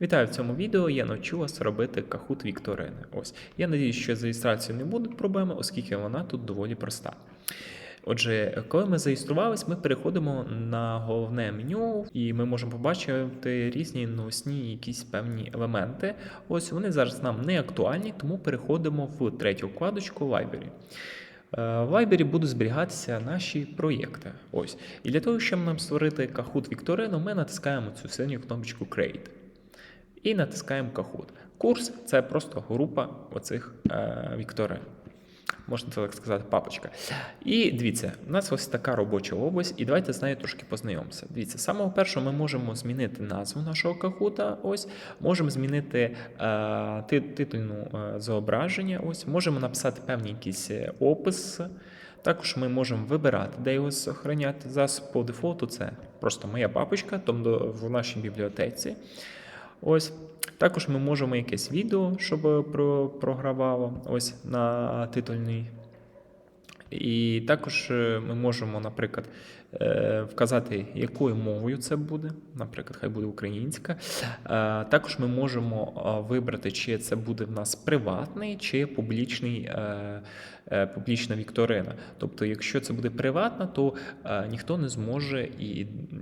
Вітаю в цьому відео. Я навчу вас робити кахут Вікторини. Ось я надіюсь, що з реєстрацією не будуть проблеми, оскільки вона тут доволі проста. Отже, коли ми зареєструвались, ми переходимо на головне меню, і ми можемо побачити різні новосні якісь певні елементи. Ось вони зараз нам не актуальні, тому переходимо в третю вкладочку Library. Е, В Library будуть зберігатися наші проєкти. Ось. І для того, щоб нам створити Kahoot Вікторину, ми натискаємо цю синю кнопочку Create. І натискаємо Kahoot. Курс це просто група оцих е, вікторин. Можна так сказати, папочка. І дивіться, у нас ось така робоча область, і давайте з нею трошки познайомимося. Дивіться, самого першого ми можемо змінити назву нашого кахута. Ось, можемо змінити е, ти- титульну е, зображення. Ось, можемо написати певний якийсь е, опис. Також ми можемо вибирати, де його зберігати. Зараз по дефолту це просто моя папочка, тобто в нашій бібліотеці. Ось. Також ми можемо якесь відео, щоб про- програвало ось на титульний. І також е, ми можемо, наприклад, е, вказати, якою мовою це буде. Наприклад, хай буде українська. Е, Також ми можемо е, вибрати, чи це буде в нас приватний чи публічний, е, е, публічна вікторина. Тобто, якщо це буде приватна, то е, ніхто не зможе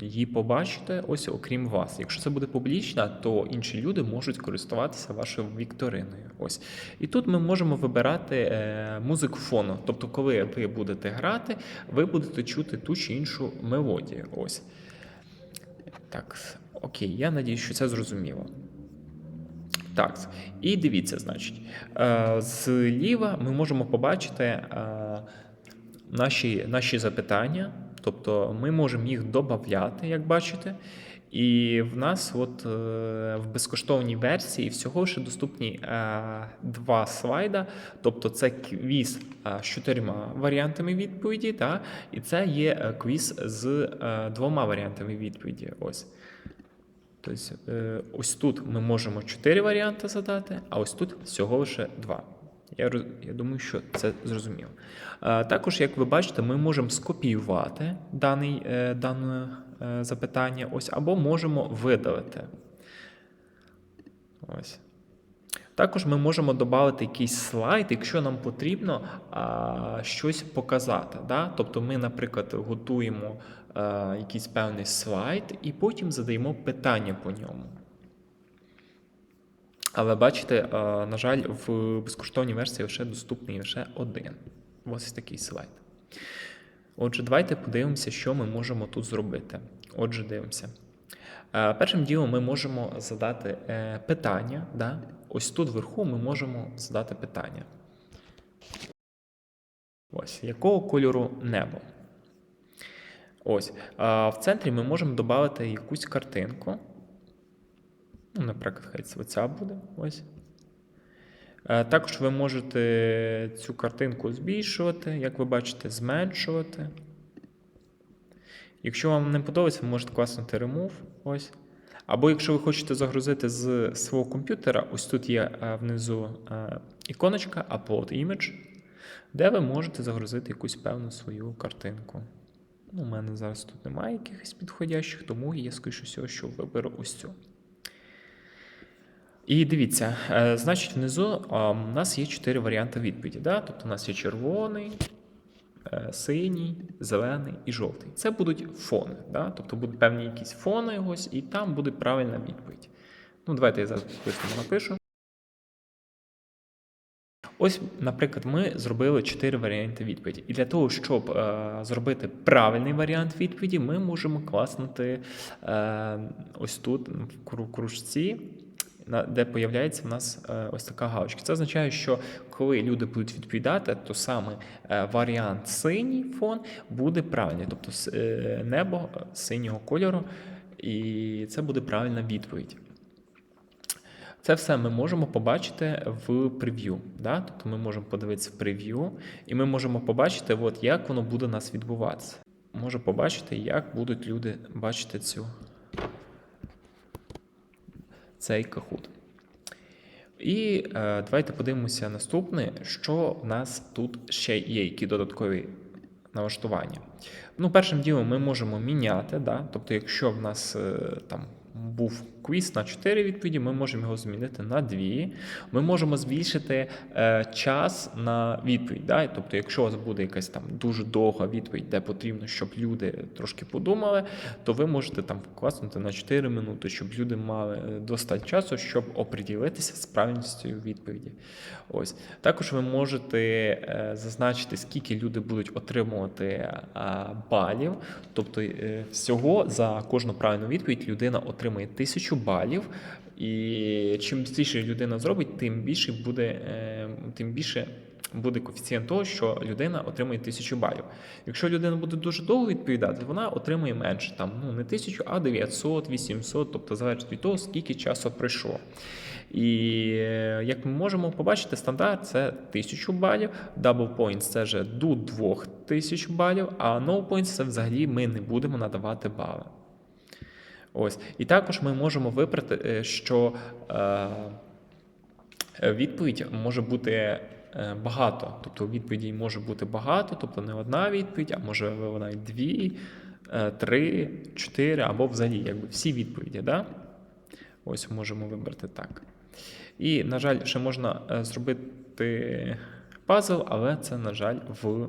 її побачити, ось окрім вас. Якщо це буде публічна, то інші люди можуть користуватися вашою вікториною. Ось. І тут ми можемо вибирати е, музику фону. Тобто, коли ви будете грати, ви будете чути ту чи іншу мелодію. Ось. Так, окей, я надію, що це зрозуміло. Так, і дивіться, значить, е, зліва ми можемо побачити е, наші, наші запитання, тобто ми можемо їх додати, як бачите. І в нас от е, в безкоштовній версії всього ще доступні два слайда. Тобто це квіз з чотирма варіантами відповіді, та, і це є квіз з двома варіантами відповіді. Ось. Тобто, е, ось тут ми можемо чотири варіанти задати, а ось тут всього лише два. Я, я думаю, що це зрозуміло. Е, Також, як ви бачите, ми можемо скопіювати даний, е, дане запитання, ось, або можемо видалити. Ось. Також ми можемо додати якийсь слайд, якщо нам потрібно а, щось показати. Да? Тобто ми, наприклад, готуємо якийсь певний слайд і потім задаємо питання по ньому. Але бачите, на жаль, в безкоштовній версії лише доступний лише один. Ось такий слайд. Отже, давайте подивимося, що ми можемо тут зробити. Отже, дивимося. Е, Першим ділом ми можемо задати е, питання. Да? Ось тут вверху ми можемо задати питання. Ось, якого кольору небо? Ось. А в центрі ми можемо додати якусь картинку. Ну, наприклад, хай це оця буде. Ось. Е, Також ви можете цю картинку збільшувати, як ви бачите, зменшувати. Якщо вам не подобається, ви можете класнути Remove. Ось. Або якщо ви хочете загрузити з свого комп'ютера, ось тут є е, внизу е, іконочка Upload Image, де ви можете загрузити якусь певну свою картинку. Ну, у мене зараз тут немає якихось підходящих, тому я скоріше всього, що виберу ось цю. І дивіться, е, значить, внизу у нас є чотири варіанти відповіді. Да? Тобто у нас є червоний, е, синій, зелений і жовтий. Це будуть фони. Да? Тобто будуть певні якісь фони, ось, і там буде правильна відповідь. Ну, давайте я зараз напишу. Ось, наприклад, ми зробили чотири варіанти відповіді. І для того, щоб е, зробити правильний варіант відповіді, ми можемо класнути е, ось тут в кружці, де появляється в нас е, ось така галочка. Це означає, що коли люди будуть відповідати, то саме е, варіант синій фон буде правильний, тобто е, небо синього кольору, і це буде правильна відповідь. Це все ми можемо побачити в прев'ю. Да? Тобто ми можемо подивитися в прев'ю, і ми можемо побачити, от, як воно буде у нас відбуватися. Можемо побачити, як будуть люди бачити цю, цей кахут. І е, давайте подивимося наступне, що в нас тут ще є, які додаткові налаштування. Ну, першим ділом ми можемо міняти, да? тобто, якщо в нас е, там був квіз на 4 відповіді, ми можемо його змінити на 2. Ми можемо збільшити е, час на відповідь. Да? Тобто, якщо у вас буде якась там дуже довга відповідь, де потрібно, щоб люди трошки подумали, то ви можете там класнути на 4 минути, щоб люди мали е, достатньо часу, щоб оприділитися з правильністю відповіді. Ось також ви можете е, зазначити, скільки люди будуть отримувати е, балів. Тобто, е, всього за кожну правильну відповідь людина отримує тисячу балів. І чим більше людина зробить, тим більше буде, е, тим більше буде коефіцієнт того, що людина отримує тисячу балів. Якщо людина буде дуже довго відповідати, вона отримує менше, там ну не тисячу, а 900, 800, тобто залежить від того, скільки часу пройшло. І е, як ми можемо побачити, стандарт це 1000 балів, double points це вже до 2000 балів, а no points це взагалі ми не будемо надавати бали. Ось. І також ми можемо вибрати, е, що е, відповідь може бути е, багато. Тобто відповідей може бути багато, тобто не одна відповідь, а може вона і дві, три, чотири, або взагалі якби всі відповіді. Да? Ось можемо вибрати так. І, на жаль, ще можна зробити пазл, але це, на жаль, в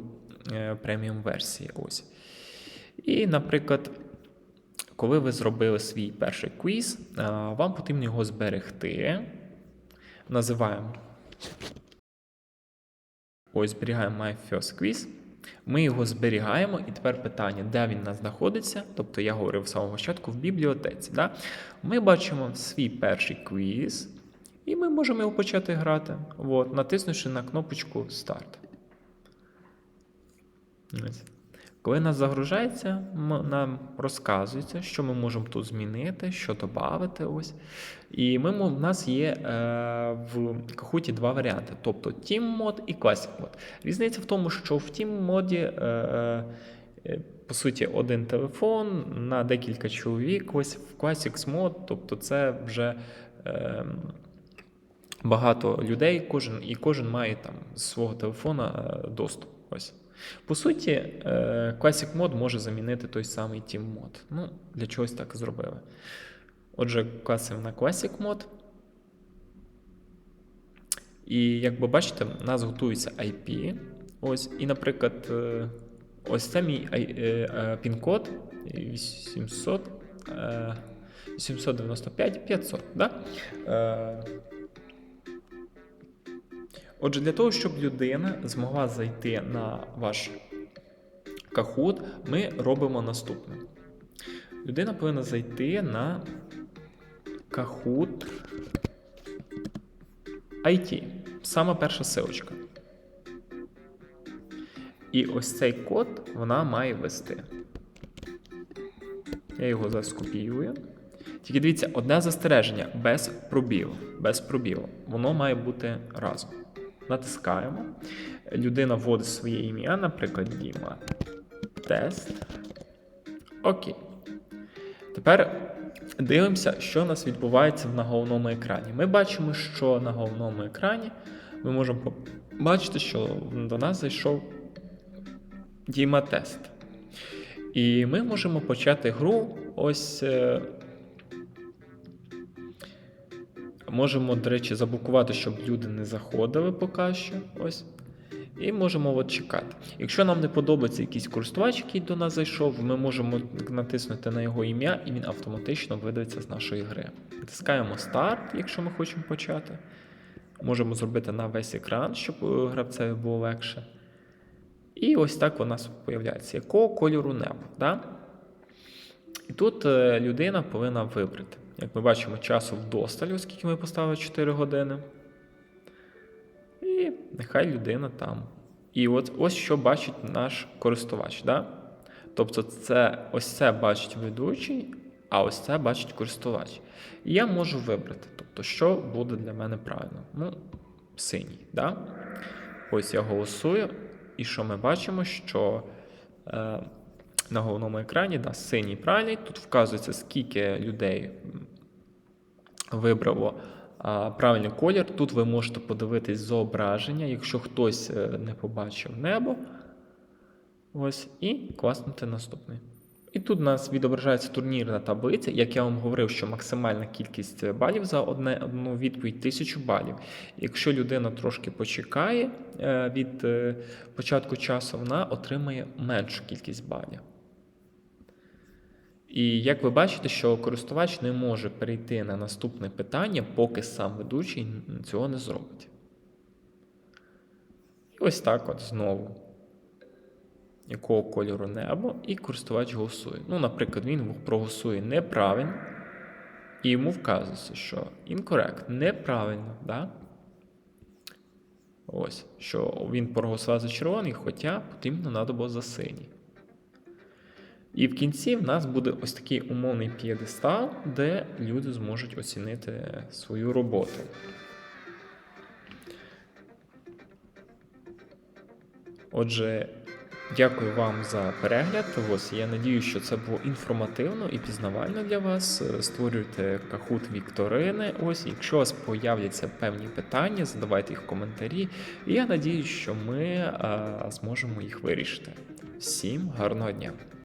преміум версії. Ось. І, наприклад, коли ви зробили свій перший квіз, е, вам потрібно його зберегти. Називаємо. Ось зберігаємо My First Quiz. Ми його зберігаємо, і тепер питання, де він у нас знаходиться. Тобто я говорив з самого початку в бібліотеці. Да? Ми бачимо свій перший квіз, і ми можемо його почати грати, От, натиснувши на кнопочку Старт. Ось. Коли нас загружається, нам розказується, що ми можемо тут змінити, що додати. Ось. І ми, в нас є е, в Kahoot два варіанти: тобто Team Mode і Classic Mode. Різниця в тому, що в Team моді, е, е, по суті, один телефон на декілька чоловік. Ось в Classic Mode, тобто це вже. Е, Багато людей, кожен і кожен має там з свого телефона е, доступ. Ось. По суті, е, Classic Mode може замінити той самий Team Mode. Ну, для чогось так зробили. Отже, класимо на Classic Mode. І як ви бачите, у нас готується IP. Ось, і, наприклад, е, ось це мій пін-код 800, е, 895 500. Да? Отже, для того, щоб людина змогла зайти на ваш Kahoot, ми робимо наступне. Людина повинна зайти на Kahoot IT. Сама перша силочка. І ось цей код вона має ввести. Я його зараз скопіюю. Тільки дивіться, одне застереження без пробілу. Без пробілу. Воно має бути разом. Натискаємо. Людина вводить своє ім'я, наприклад, Діма. Тест. Окей. Тепер дивимося, що у нас відбувається на головному екрані. Ми бачимо, що на головному екрані ми можемо побачити, що до нас зайшов Діма Тест. І ми можемо почати гру ось. Можемо, до речі, заблокувати, щоб люди не заходили поки що. Ось. І можемо от чекати. Якщо нам не подобається якийсь користувач, який до нас зайшов, ми можемо натиснути на його ім'я, і він автоматично видається з нашої гри. Натискаємо старт, якщо ми хочемо почати. Можемо зробити на весь екран, щоб е, гравцеві було легше. І ось так у нас з'являється. Якого кольору небо? Да? І тут е, людина повинна вибрати. Як ми бачимо, часу вдосталь, оскільки ми поставили 4 години. І нехай людина там. І от ось що бачить наш користувач. Да? Тобто, це ось це бачить ведучий, а ось це бачить користувач. І я можу вибрати, тобто, що буде для мене правильно. Ну, синій. Да? Ось я голосую, і що ми бачимо, що е, на головному екрані да, синій правильний. Тут вказується, скільки людей вибрало а, правильний колір. Тут ви можете подивитись зображення, якщо хтось е, не побачив небо. Ось, і класнути наступний. І тут у нас відображається турнірна таблиця. Як я вам говорив, що максимальна кількість балів за одне, одну відповідь 1000 балів. Якщо людина трошки почекає е, від е, початку часу, вона отримає меншу кількість балів. І як ви бачите, що користувач не може перейти на наступне питання, поки сам ведучий цього не зробить. І ось так от знову. Якого кольору небо, і користувач голосує. Ну, наприклад, він проголосує неправильно, і йому вказується, що incorrect, неправильно, да? Ось, що він проголосував за червоний, хоча потрібно треба було за синій. І в кінці в нас буде ось такий умовний п'єдестал, де люди зможуть оцінити свою роботу. Отже, дякую вам за перегляд. Ось я надію, що це було інформативно і пізнавально для вас. Створюйте кахут Вікторини. Ось, якщо у вас появляться певні питання, задавайте їх в коментарі. І я надію, що ми а, зможемо їх вирішити. Всім гарного дня!